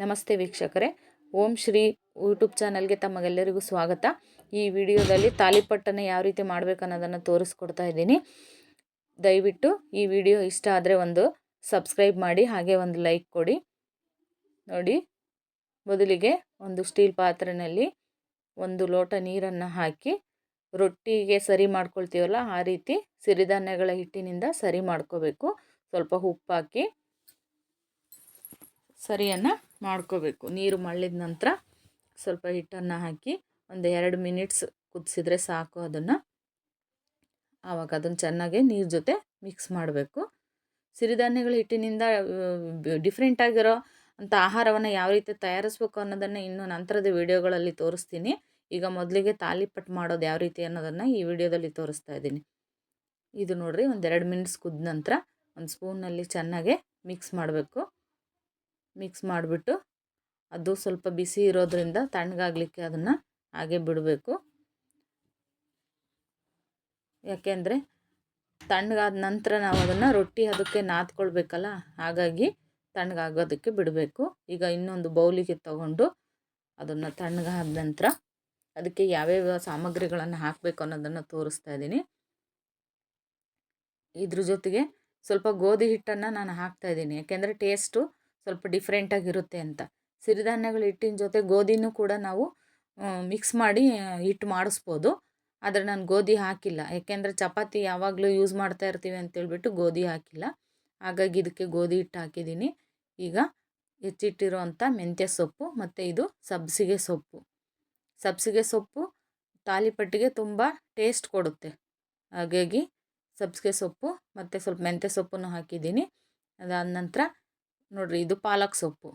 ನಮಸ್ತೆ ವೀಕ್ಷಕರೇ. ಓಂ ಶ್ರೀ ಯೂಟ್ಯೂಬ್ ಚಾನಲ್ಗೆ ತಮಗೆಲ್ಲರಿಗೂ ಸ್ವಾಗತ. ಈ ವಿಡಿಯೋದಲ್ಲಿ ತಾಲಿಪಟ್ಟನ್ನು ಯಾವ ರೀತಿ ಮಾಡಬೇಕನ್ನೋದನ್ನು ತೋರಿಸ್ಕೊಡ್ತಾ ಇದ್ದೀನಿ. ದಯವಿಟ್ಟು ಈ ವಿಡಿಯೋ ಇಷ್ಟ ಆದರೆ ಒಂದು ಸಬ್ಸ್ಕ್ರೈಬ್ ಮಾಡಿ, ಹಾಗೆ ಒಂದು ಲೈಕ್ ಕೊಡಿ. ನೋಡಿ, ಮೊದಲಿಗೆ ಒಂದು ಸ್ಟೀಲ್ ಪಾತ್ರೆಯಲ್ಲಿ ಒಂದು ಲೋಟ ನೀರನ್ನು ಹಾಕಿ, ರೊಟ್ಟಿಗೆ ಸರಿ ಮಾಡ್ಕೊಳ್ತೀವಲ್ಲ, ಆ ರೀತಿ ಸಿರಿಧಾನ್ಯಗಳ ಹಿಟ್ಟಿನಿಂದ ಸರಿ ಮಾಡ್ಕೋಬೇಕು. ಸ್ವಲ್ಪ ಉಪ್ಪು ಹಾಕಿ ಸರಿಯನ್ನು ಮಾಡ್ಕೋಬೇಕು. ನೀರು ಮಳ್ಳಿದ ನಂತರ ಸ್ವಲ್ಪ ಹಿಟ್ಟನ್ನು ಹಾಕಿ ಒಂದು ಎರಡು ಮಿನಿಟ್ಸ್ ಕುದಿಸಿದ್ರೆ ಸಾಕು ಅದನ್ನು. ಆವಾಗ ಅದನ್ನು ಚೆನ್ನಾಗಿ ನೀರು ಜೊತೆ ಮಿಕ್ಸ್ ಮಾಡಬೇಕು. ಸಿರಿಧಾನ್ಯಗಳ ಹಿಟ್ಟಿನಿಂದ ಡಿಫ್ರೆಂಟ್ ಆಗಿರೋ ಅಂಥ ಆಹಾರವನ್ನು ಯಾವ ರೀತಿ ತಯಾರಿಸ್ಬೇಕು ಅನ್ನೋದನ್ನು ಇನ್ನೂ ನಂತರದ ವಿಡಿಯೋಗಳಲ್ಲಿ ತೋರಿಸ್ತೀನಿ. ಈಗ ಮೊದಲಿಗೆ ತಾಲಿಪಟ್ಟು ಮಾಡೋದು ಯಾವ ರೀತಿ ಅನ್ನೋದನ್ನು ಈ ವಿಡಿಯೋದಲ್ಲಿ ತೋರಿಸ್ತಾ ಇದ್ದೀನಿ. ಇದು ನೋಡಿರಿ ಒಂದೆರಡು ಮಿನಿಟ್ಸ್ ಕುದ್ದ ನಂತರ ಒಂದು ಸ್ಪೂನಲ್ಲಿ ಚೆನ್ನಾಗೆ ಮಿಕ್ಸ್ ಮಾಡಬೇಕು. ಮಿಕ್ಸ್ ಮಾಡಿಬಿಟ್ಟು ಅದು ಸ್ವಲ್ಪ ಬಿಸಿ ಇರೋದ್ರಿಂದ ತಣ್ಣಗಾಗಲಿಕ್ಕೆ ಅದನ್ನು ಹಾಗೆ ಬಿಡಬೇಕು. ಯಾಕೆಂದರೆ ತಣ್ಣಗಾದ ನಂತರ ನಾವು ಅದನ್ನು ರೊಟ್ಟಿ ಅದಕ್ಕೆ ನಾದ್ಕೊಳ್ಬೇಕಲ್ಲ, ಹಾಗಾಗಿ ತಣ್ಣಗಾಗೋದಕ್ಕೆ ಬಿಡಬೇಕು. ಈಗ ಇನ್ನೊಂದು ಬೌಲಿಗೆ ತಗೊಂಡು ಅದನ್ನು ತಣ್ಣಗಾದ ನಂತರ ಅದಕ್ಕೆ ಯಾವ್ಯಾವ ಸಾಮಗ್ರಿಗಳನ್ನು ಹಾಕಬೇಕು ಅನ್ನೋದನ್ನು ತೋರಿಸ್ತಾ ಇದ್ದೀನಿ. ಇದ್ರ ಜೊತೆಗೆ ಸ್ವಲ್ಪ ಗೋಧಿ ಹಿಟ್ಟನ್ನು ನಾನು ಹಾಕ್ತಾ ಇದ್ದೀನಿ. ಯಾಕೆಂದರೆ ಟೇಸ್ಟು ಸ್ವಲ್ಪ ಡಿಫ್ರೆಂಟಾಗಿರುತ್ತೆ ಅಂತ. ಸಿರಿಧಾನ್ಯಗಳ ಹಿಟ್ಟಿನ ಜೊತೆ ಗೋಧಿನೂ ಕೂಡ ನಾವು ಮಿಕ್ಸ್ ಮಾಡಿ ಹಿಟ್ಟು ಮಾಡಿಸ್ಬೋದು. ಆದರೆ ನಾನು ಗೋಧಿ ಹಾಕಿಲ್ಲ. ಯಾಕೆಂದರೆ ಚಪಾತಿ ಯಾವಾಗಲೂ ಯೂಸ್ ಮಾಡ್ತಾ ಇರ್ತೀವಿ ಅಂತೇಳ್ಬಿಟ್ಟು ಗೋಧಿ ಹಾಕಿಲ್ಲ. ಹಾಗಾಗಿ ಇದಕ್ಕೆ ಗೋಧಿ ಹಿಟ್ಟು ಹಾಕಿದ್ದೀನಿ. ಈಗ ಹೆಚ್ಚಿಟ್ಟಿರುವಂಥ ಮೆಂತ್ಯ ಸೊಪ್ಪು ಮತ್ತು ಇದು ಸಬ್ಸಿಗೆ ಸೊಪ್ಪು. ಸಬ್ಸಿಗೆ ಸೊಪ್ಪು ತಾಲಿಪಟ್ಟಿಗೆ ತುಂಬ ಟೇಸ್ಟ್ ಕೊಡುತ್ತೆ. ಹಾಗಾಗಿ ಸಬ್ಸಿಗೆ ಸೊಪ್ಪು ಮತ್ತು ಸ್ವಲ್ಪ ಮೆಂತ್ಯ ಸೊಪ್ಪನ್ನು ಹಾಕಿದ್ದೀನಿ. ಅದಾದ ನಂತರ ನೋಡಿರಿ ಇದು ಪಾಲಕ್ ಸೊಪ್ಪು.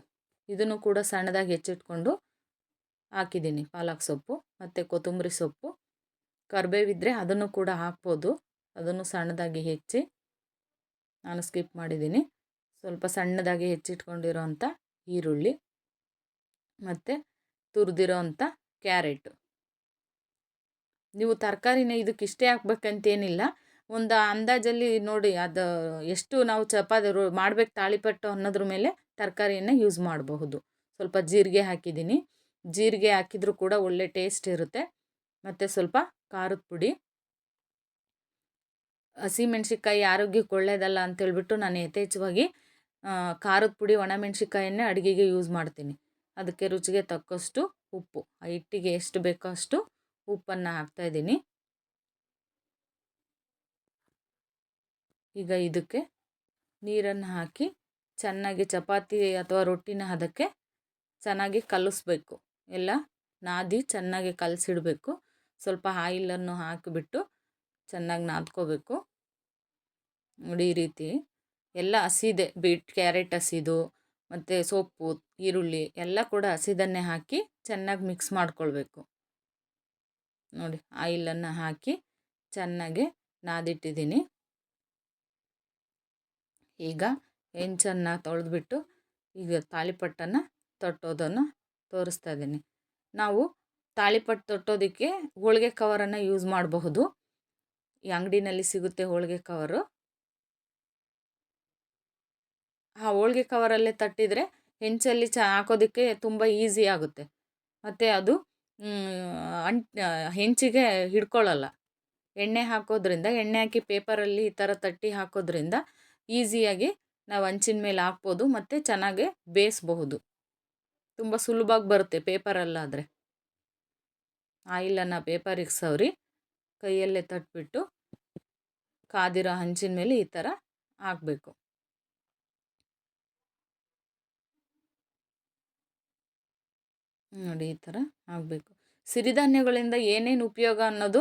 ಇದನ್ನು ಕೂಡ ಸಣ್ಣದಾಗಿ ಹೆಚ್ಚಿಟ್ಕೊಂಡು ಹಾಕಿದ್ದೀನಿ ಪಾಲಕ್ ಸೊಪ್ಪು ಮತ್ತು ಕೊತ್ತಂಬರಿ ಸೊಪ್ಪು. ಕರಿಬೇವಿದ್ರೆ ಅದನ್ನು ಕೂಡ ಹಾಕ್ಬೋದು. ಅದನ್ನು ಸಣ್ಣದಾಗಿ ಹೆಚ್ಚಿ ನಾನು ಸ್ಕಿಪ್ ಮಾಡಿದ್ದೀನಿ. ಸ್ವಲ್ಪ ಸಣ್ಣದಾಗಿ ಹೆಚ್ಚಿಟ್ಕೊಂಡಿರೋ ಅಂಥ ಈರುಳ್ಳಿ ಮತ್ತು ತುರಿದಿರೋ ಅಂಥ ಕ್ಯಾರೆಟು. ನೀವು ತರಕಾರಿನ ಇದಕ್ಕೆ ಇಷ್ಟೇ ಹಾಕ್ಬೇಕಂತೇನಿಲ್ಲ. ಒಂದು ಅಂದಾಜಲ್ಲಿ ನೋಡಿ ಅದು ಎಷ್ಟು ನಾವು ಚಪಾತಿ ರೋ ಮಾಡ್ಬೇಕು ತಾಳಿಪಟ್ಟು ಅನ್ನೋದ್ರ ಮೇಲೆ ತರಕಾರಿಯನ್ನು ಯೂಸ್ ಮಾಡಬಹುದು. ಸ್ವಲ್ಪ ಜೀರಿಗೆ ಹಾಕಿದ್ದೀನಿ. ಜೀರಿಗೆ ಹಾಕಿದರೂ ಕೂಡ ಒಳ್ಳೆ ಟೇಸ್ಟ್ ಇರುತ್ತೆ. ಮತ್ತು ಸ್ವಲ್ಪ ಖಾರದ ಪುಡಿ. ಹಸಿಮೆಣ್ಸಿಕಾಯಿ ಆರೋಗ್ಯಕ್ಕೆ ಒಳ್ಳೆಯದಲ್ಲ ಅಂತೇಳ್ಬಿಟ್ಟು ನಾನು ಯಥೇಚ್ಛವಾಗಿ ಖಾರದ ಪುಡಿ ಒಣಮೆಣ್ಸಿಕಾಯನ್ನೇ ಅಡುಗೆಗೆ ಯೂಸ್ ಮಾಡ್ತೀನಿ. ಅದಕ್ಕೆ ರುಚಿಗೆ ತಕ್ಕಷ್ಟು ಉಪ್ಪು. ಆ ಹಿಟ್ಟಿಗೆ ಎಷ್ಟು ಬೇಕೋ ಅಷ್ಟು ಉಪ್ಪನ್ನು ಹಾಕ್ತಾಯಿದ್ದೀನಿ ಈಗ ಇದಕ್ಕೆ ನೀರನ್ನು ಹಾಕಿ ಚೆನ್ನಾಗಿ ಚಪಾತಿ ಅಥವಾ ರೊಟ್ಟಿನ ಅದಕ್ಕೆ ಚೆನ್ನಾಗಿ ಕಲಿಸ್ಬೇಕು. ಎಲ್ಲ ನಾದಿ ಚೆನ್ನಾಗಿ ಕಲಸಿಡಬೇಕು. ಸ್ವಲ್ಪ ಆಯಿಲನ್ನು ಹಾಕಿಬಿಟ್ಟು ಚೆನ್ನಾಗಿ ನಾದ್ಕೋಬೇಕು. ನೋಡಿ ಈ ರೀತಿ ಎಲ್ಲ ಹಸಿದೆ. ಬೀಟ್, ಕ್ಯಾರೆಟ್ ಹಸಿದು, ಮತ್ತು ಸೊಪ್ಪು ಈರುಳ್ಳಿ ಎಲ್ಲ ಕೂಡ ಹಸಿದನ್ನೇ ಹಾಕಿ ಚೆನ್ನಾಗಿ ಮಿಕ್ಸ್ ಮಾಡ್ಕೊಳ್ಬೇಕು. ನೋಡಿ, ಆಯಿಲನ್ನು ಹಾಕಿ ಚೆನ್ನಾಗಿ ನಾದಿಟ್ಟಿದ್ದೀನಿ. ಈಗ ಹೆಂಚನ್ನು ತೊಳೆದ್ಬಿಟ್ಟು ಈಗ ತಾಳಿಪಟ್ಟನ್ನು ತೊಟ್ಟೋದನ್ನು ತೋರಿಸ್ತಾ ಇದ್ದೀನಿ. ನಾವು ತಾಳಿಪಟ್ಟು ತೊಟ್ಟೋದಕ್ಕೆ ಹೋಳಿಗೆ ಕವರನ್ನು ಯೂಸ್ ಮಾಡಬಹುದು. ಈ ಅಂಗಡಿನಲ್ಲಿ ಸಿಗುತ್ತೆ ಹೋಳಿಗೆ ಕವರು. ಆ ಹೋಳಿಗೆ ಕವರಲ್ಲೇ ತಟ್ಟಿದರೆ ಹೆಂಚಲ್ಲಿ ಚ ಹಾಕೋದಕ್ಕೆ ತುಂಬ ಈಸಿ ಆಗುತ್ತೆ. ಮತ್ತು ಅದು ಅಂಟ್ ಹೆಂಚಿಗೆ ಹಿಡ್ಕೊಳ್ಳಲ್ಲ ಎಣ್ಣೆ ಹಾಕೋದ್ರಿಂದ, ಎಣ್ಣೆ ಹಾಕಿ ಪೇಪರಲ್ಲಿ ಈ ಥರ ತಟ್ಟಿ ಹಾಕೋದ್ರಿಂದ ಈಸಿಯಾಗಿ ನಾವು ಹಂಚಿನ ಮೇಲೆ ಹಾಕ್ಬೋದು ಮತ್ತು ಚೆನ್ನಾಗೆ ಬೇಯಿಸ್ಬಹುದು. ತುಂಬ ಸುಲಭವಾಗಿ ಬರುತ್ತೆ ಪೇಪರಲ್ಲಾದರೆ. ಆಯಿಲನ್ನು ಪೇಪರಿಗೆ ಸವರಿ ಕೈಯಲ್ಲೇ ತಟ್ಬಿಟ್ಟು ಕಾದಿರೋ ಹಂಚಿನ ಮೇಲೆ ಈ ಥರ ಹಾಕಬೇಕು. ನೋಡಿ, ಈ ಥರ ಆಗಬೇಕು ಸಿರಿಧಾನ್ಯಗಳಿಂದ ಏನೇನು ಉಪಯೋಗ ಅನ್ನೋದು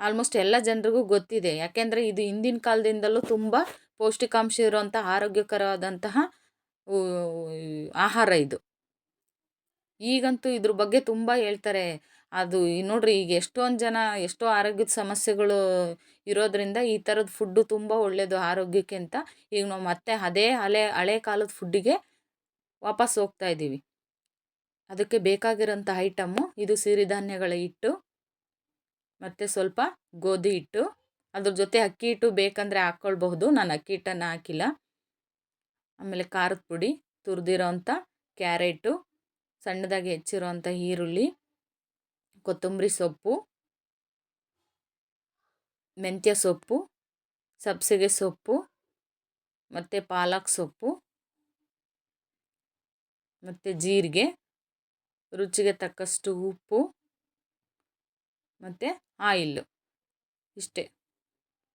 ಆಲ್ಮೋಸ್ಟ್ ಎಲ್ಲ ಜನರಿಗೂ ಗೊತ್ತಿದೆ. ಯಾಕೆಂದರೆ ಇದು ಹಿಂದಿನ ಕಾಲದಿಂದಲೂ ತುಂಬ ಪೌಷ್ಟಿಕಾಂಶ ಇರುವಂಥ ಆರೋಗ್ಯಕರವಾದಂತಹ ಆಹಾರ ಇದು. ಈಗಂತೂ ಇದ್ರ ಬಗ್ಗೆ ತುಂಬ ಹೇಳ್ತಾರೆ. ಅದು ನೋಡ್ರಿ ಈಗ ಎಷ್ಟೊಂದು ಜನ ಎಷ್ಟೋ ಆರೋಗ್ಯದ ಸಮಸ್ಯೆಗಳು ಇರೋದ್ರಿಂದ ಈ ಥರದ ಫುಡ್ಡು ತುಂಬ ಒಳ್ಳೆಯದು ಆರೋಗ್ಯಕ್ಕೆ ಅಂತ ಈಗ ನಾವು ಮತ್ತೆ ಅದೇ ಹಳೆ ಹಳೆ ಕಾಲದ ಫುಡ್ಡಿಗೆ ವಾಪಸ್ ಹೋಗ್ತಾ ಇದ್ದೀವಿ. ಅದಕ್ಕೆ ಬೇಕಾಗಿರೋಂಥ ಐಟಮ್ಮು ಇದು ಸಿರಿಧಾನ್ಯಗಳ ಹಿಟ್ಟು, ಮತ್ತು ಸ್ವಲ್ಪ ಗೋಧಿ ಹಿಟ್ಟು. ಅದ್ರ ಜೊತೆ ಅಕ್ಕಿ ಹಿಟ್ಟು ಬೇಕಂದರೆ ಹಾಕ್ಕೊಳ್ಬಹುದು ನಾನು ಅಕ್ಕಿ ಹಿಟ್ಟನ್ನು ಹಾಕಿಲ್ಲ. ಆಮೇಲೆ ಖಾರದ ಪುಡಿ, ತುರಿದಿರೋಂಥ ಕ್ಯಾರೆಟು, ಸಣ್ಣದಾಗಿ ಹೆಚ್ಚಿರೋಂಥ ಈರುಳ್ಳಿ, ಕೊತ್ತಂಬರಿ ಸೊಪ್ಪು, ಮೆಂತ್ಯ ಸೊಪ್ಪು, ಸಬ್ಸಿಗೆ ಸೊಪ್ಪು, ಮತ್ತು ಪಾಲಕ್ ಸೊಪ್ಪು, ಮತ್ತು ಜೀರಿಗೆ, ರುಚಿಗೆ ತಕ್ಕಷ್ಟು ಉಪ್ಪು, ಮತ್ತು ಆಯಿಲ್ಲು ಇಷ್ಟೇ.